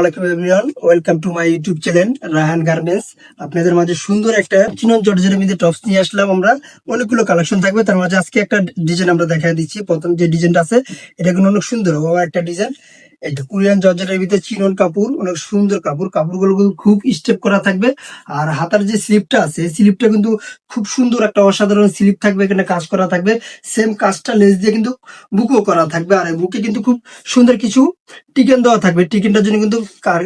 আলাইকুম welcome to channel আপনাদের মাঝে সুন্দর একটা টপস নিয়ে আসলাম আমরা। অনেকগুলো কালেকশন থাকবে, তার মাঝে আজকে একটা ডিজাইন আমরা দেখা দিচ্ছি। প্রথম যে ডিজাইনটা আছে, এটা কিন্তু অনেক সুন্দর একটা ডিজাইন এটা কোরিয়ান জর্জেটের ভিতরে চিনন কাপড় অনেক সুন্দর কাপড় কাপড়গুলো কিন্তু খুব স্টেপ করা থাকবে। আর হাতার যে স্লিপটা আছে স্লিপটা কিন্তু খুব সুন্দর একটা অসাধারণ স্লিপ থাকবে, এখানে কাজ করা থাকবে। সেম কাজটা লেস দিয়ে কিন্তু বুকও করা থাকবে। আর বুকে কিন্তু খুব সুন্দর কিছু টিকেন দেওয়া থাকবে। টিকেনটার জন্য কিন্তু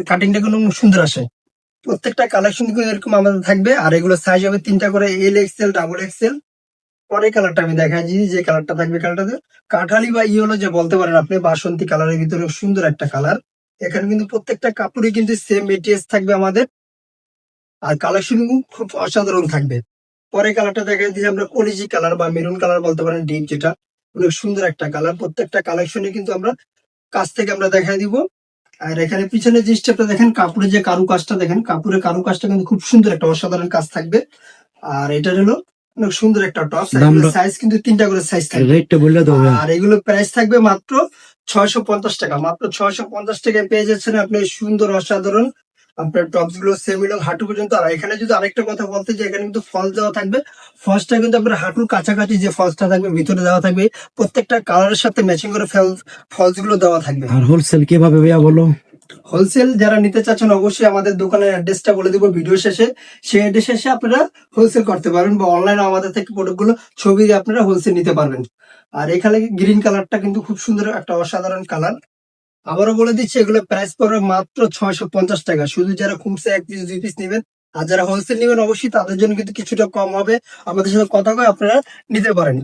কাটিংটা কিন্তু সুন্দর আসে। প্রত্যেকটা কালেকশন এরকম আমাদের থাকবে। আর এগুলো সাইজ হবে তিনটা করে এল এক্সেল ডাবল এক্সেল পরের কালারটা আমি দেখাই দিই, যে কালারটা থাকবে কালারটা কাঠালি বা ইয়েলো যে বলতে পারেন আপনি, বাসন্তী কালারের ভিতরে সুন্দর একটা কালার এখানে কিন্তু প্রত্যেকটা কাপড়ে কিন্তু সেম মেটেরিয়ালস থাকবে আমাদের। আর কালেকশন খুব অসাধারণ থাকবে। পরের কালারটা দেখা দিই আমরা, কলিজি কালার বা মেরুন কালার বলতে পারেন ডিপ যেটা। অনেক সুন্দর একটা কালার প্রত্যেকটা কালেকশনে কিন্তু আমরা কাছ থেকে আমরা দেখা দিব। আর এখানে পিছনে যে স্টেপটা দেখেন কাপড়ের যে কারু কাজটা দেখেন, কাপড়ের কারু কাজটা কিন্তু খুব সুন্দর একটা অসাধারণ কাজ থাকবে। আর এটা হলো অনেক সুন্দর একটা টপ। সাইজ কিন্তু তিনটা করে সাইজ থাকবে। রেটটা বললে তো আর এগুলো প্রাইস থাকবে মাত্র ছয়শো পঞ্চাশ টাকা। মাত্র ছয়শো পঞ্চাশ টাকায় পেয়ে যাচ্ছেন আপনি সুন্দর অসাধারণ। আপনার টপসগুলো সেমিলং হাঁটু পর্যন্ত। আর এখানে যদি আরেকটা কথা বলতে যে এখানে কিন্তু ফলস দেওয়া থাকবে। ফলসটা কিন্তু আপনার হাঁটুর কাছাকাছি যে ফলসটা থাকবে ভিতরে দেওয়া থাকবে। প্রত্যেকটা কালারের সাথে ম্যাচিং করে ফলসগুলো দেওয়া থাকবে। আর হোলসেল কীভাবে ভাইয়া বলো? হোলসেল যারা নিতে চাচ্ছেন, অবশ্যই আমাদের দোকানের অ্যাড্রেসটা বলে দিব ভিডিও শেষে। সেই অ্যাড্রেস এসে আপনারা হোলসেল করতে পারবেন বা অনলাইনে আমাদের থেকে প্রোডাক্টগুলো ছবি দিয়ে আপনারা হোলসেল নিতে পারবেন। আর এখানে গ্রিন কালারটা কিন্তু খুব সুন্দর একটা অসাধারণ কালার আবারও বলে দিচ্ছি, এগুলো প্রাইস পড়বে মাত্র ছয়শো পঞ্চাশ টাকা। শুধু যারা খুমসে এক পিস দুই পিস নেবেন, আর যারা হোলসেল নেবেন, অবশ্যই তাদের জন্য কিন্তু কিছুটা কম হবে। আমাদের সাথে কথা কয়ে আপনারা নিতে পারেন।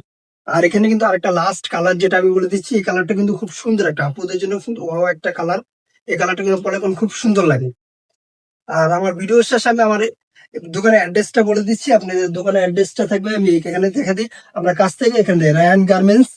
আর এখানে কিন্তু আরেকটা লাস্ট কালার যেটা আমি বলে দিচ্ছি, এই কালারটা কিন্তু খুব সুন্দর একটা। আপুদের জন্য ওয়াও একটা কালার এই কালারটা কিন্তু পরে এখন খুব সুন্দর লাগে। আর আমার ভিডিও শেষে আমি আমার দোকানের অ্যাড্রেসটা বলে দিচ্ছি। আপনাদের দোকানের অ্যাড্রেসটা থাকবে আমি এখানে দেখা দিই। আমরা কাছ থেকে এখানে রায়ান গার্মেন্টস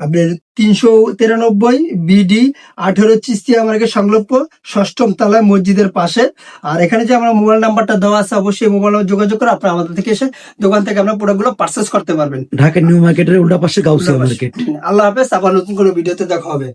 আপনার তিনশো তিরানব্বই বিডি আঠেরো চিস্তিয়া আমাকে সংলগ্ন ষষ্ঠম তলায় মসজিদের পাশে। আর এখানে যে আমার মোবাইল নাম্বারটা দেওয়া আছে অবশ্যই মোবাইল নাম্বার যোগাযোগ করে আপনারা আমাদের থেকে এসে দোকান থেকে আপনার প্রোডাক্টগুলো পারচেস করতে পারবেন। ঢাকা নিউ মার্কেটের উল্টা পাশে গাউসিয়া মার্কেট আল্লাহ হাফেজ আবার নতুন কোনো ভিডিওতে দেখা হবে।